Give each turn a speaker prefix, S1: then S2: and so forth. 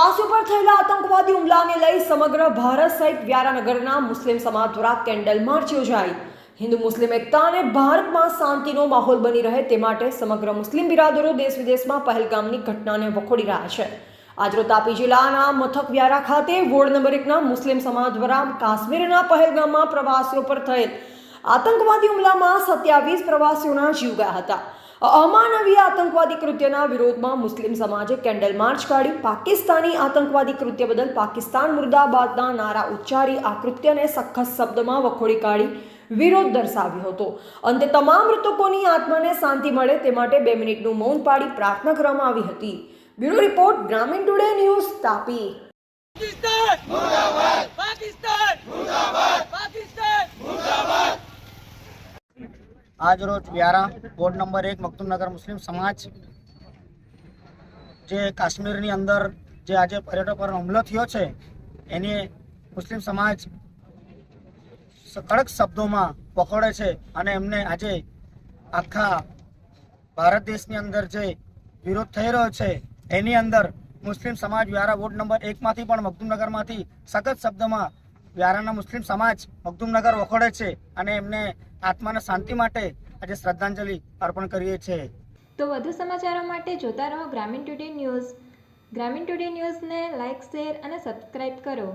S1: થયેલા આતંકવાદી હુમલાને લઈ સમગ્ર ભારત સહિત વ્યારાનગરના મુસ્લિમ સમાજ દ્વારા કેન્ડલ માર્ચ યોજાઈ. હિન્દુ મુસ્લિમ એકતા અને ભારતમાં શાંતિનો માહોલ બની રહે તે માટે સમગ્ર મુસ્લિમ બિરાદરો દેશ વિદેશમાં પહેલગામની ઘટનાને વખોડી રહ્યા છે. આજરો તાપી જિલ્લાના મથક વ્યારા ખાતે વોર્ડ નંબર એકના મુસ્લિમ સમાજ દ્વારા કાશ્મીરના પહેલગામમાં પ્રવાસીઓ પર થયેલ આતંકવાદી હુમલામાં સત્યાવીસ પ્રવાસીઓના જીવ ગયા હતા. અમાનવીય આતંકવાદી કૃત્યના વિરોધમાં મુસ્લિમ સમાજે કેન્ડલ માર્ચ કાઢી પાકિસ્તાની આતંકવાદી કૃત્ય બદલ પાકિસ્તાન મુર્દાબાદના નારા ઉચ્ચારી આ કૃત્યને સખત શબ્દમાં વખોડી કાઢી વિરોધ દર્શાવ્યો હતો. અંતે તમામ મૃતકોની આત્માને શાંતિ મળે તે માટે બે મિનિટનું મૌન પાડી પ્રાર્થના કરવામાં આવી હતી. Bureau report, Gramin today news Tapi.
S2: Pakistan મુર્દાબાદ Pakistan
S3: આજ રોજ વ્યારા વોર્ડ નંબર એક મકતુમનગર મુસ્લિમ સમાજ જે કાશ્મીરની અંદર જે આજે પર્યટકો પર હુમલો થયો છે, એની મુસ્લિમ સમાજ કડક શબ્દોમાં પકડે છે અને એમને આજે આખા ભારત દેશની અંદર જે વિરોધ થઈ રહ્યો છે, એની અંદર મુસ્લિમ સમાજ વ્યારા વોર્ડ નંબર એકમાંથી પણ મકતુમનગરમાંથી સખત શબ્દમાં વ્યારાના મુસ્લિમ સમાજ મકદુમનગર વખોડે છે અને એમને આત્માના શાંતિ માટે આજે શ્રદ્ધાંજલિ અર્પણ કરીએ છીએ
S4: તો વધુ સમાચારો માટે જોતા રહો Gramin today news. Gramin today ન્યૂઝને લાઇક શેર અને સબસ્ક્રાઇબ કરો.